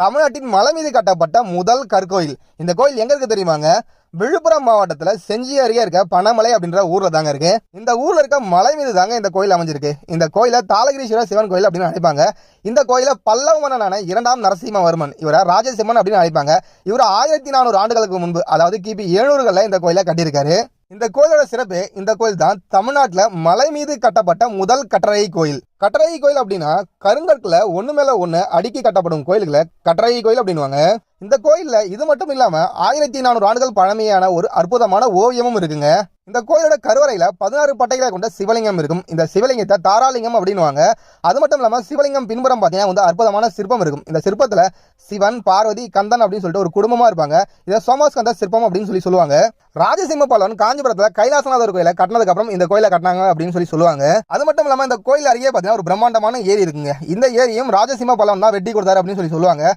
தமிழ்நாட்டின் மலை மீது கட்டப்பட்ட முதல் கற்கோயில். இந்த கோயில் எங்க இருக்கு தெரியுமாங்க? விழுப்புரம் மாவட்டத்தில் செஞ்சி அருகே இருக்க பனமலை அப்படின்ற ஊரில் தாங்க இருக்கு. இந்த ஊரில் இருக்க மலை மீது தாங்க இந்த கோயில் அமைஞ்சிருக்கு. இந்த கோயில தாளகிரீஸ்வரர் சிவன் கோயில் அப்படின்னு அழைப்பாங்க. இந்த கோயில பல்லவ மன்னனான இரண்டாம் நரசிம்மவர்மன் இவரை ராஜசிம்மன் அப்படின்னு அழைப்பாங்க. இவர் ஆயிரத்தி நானூறு ஆண்டுகளுக்கு முன்பு அதாவது கிபி ஏழுநூறுகளில் இந்த கோயிலை கட்டியிருக்காரு. இந்த கோயிலோட சிறப்பு இந்த கோயில் தான் தமிழ்நாட்டில் மலை மீது கட்டப்பட்ட முதல் கட்டரை கோயில். கட்டரை கோயில் அப்படின்னா கருங்கற்களை ஒன்று மேலே ஒன்று அடுக்கி கட்டப்படும் கோயில்களை கட்டரை கோயில் அப்படின்னுவாங்க. இந்த கோயிலில் இது மட்டும் இல்லாமல் ஆயிரத்தி நானூறு ஆண்டுகள் பழமையான ஒரு அற்புதமான ஓவியமும் இருக்குங்க. இந்த கோயிலோட கருவறையில் பதினாறு பட்டைகளை கொண்ட சிவலிங்கம் இருக்கும். இந்த சிவலிங்கத்தை தாராலிங்கம் அப்படின்னுவாங்க. அது மட்டும் இல்லாமல் சிவலிங்கம் பின்புறம் பார்த்தீங்கன்னா வந்து அற்புதமான சிற்பம் இருக்கும். இந்த சிற்பத்தில் சிவன் பார்வதி கந்தன் அப்படின்னு சொல்லிட்டு ஒரு குடும்பமாக இருப்பாங்க. இதை சோமாஸ்கந்த சிற்பம் அப்படின்னு சொல்லி சொல்லுவாங்க. ராஜசிம்ம பல்லவன் காஞ்சிபுரத்தில் கைலாசநாதர் கோயிலை கட்டினதுக்கப்புறம் இந்த கோயிலை கட்டினாங்க அப்படின்னு சொல்லி சொல்லுவாங்க. அது மட்டும் இல்லாமல் இந்த கோயில் அருகே பார்த்தீங்கன்னா ஒரு பிரம்மாண்டமான ஏரி இருக்குங்க. இந்த ஏரியும் ராஜசிம்ம பலம் தான் வெட்டி கொடுத்தாரு அப்படின்னு சொல்லி சொல்லுவாங்க.